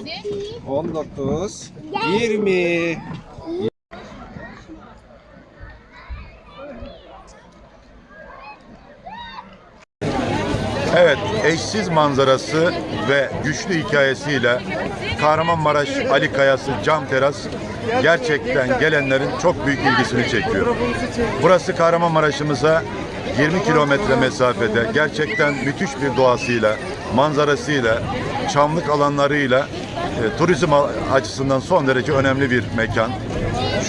Hadi. 19, 20. Evet, eşsiz manzarası ve güçlü hikayesiyle Kahramanmaraş Ali Kayası Cam Teras gerçekten gelenlerin çok büyük ilgisini çekiyor. Burası Kahramanmaraş'ımıza 20 kilometre mesafede gerçekten müthiş bir doğasıyla, manzarasıyla, çamlık alanlarıyla e, turizm açısından son derece önemli bir mekan.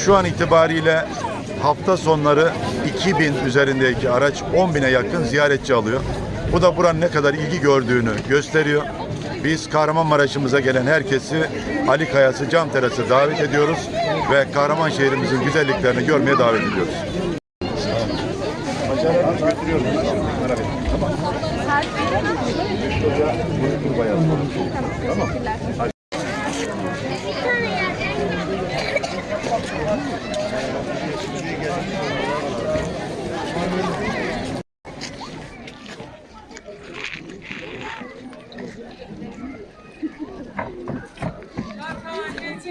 Şu an itibariyle hafta sonları 2000 üzerindeki araç 10 bine yakın ziyaretçi alıyor. Bu da buranın ne kadar ilgi gördüğünü gösteriyor. Biz Kahramanmaraş'ımıza gelen herkesi Ali Kayası Cam Terası davet ediyoruz ve Kahraman şehrimizin güzelliklerini görmeye davet ediyoruz. Tamam. 我操，你这，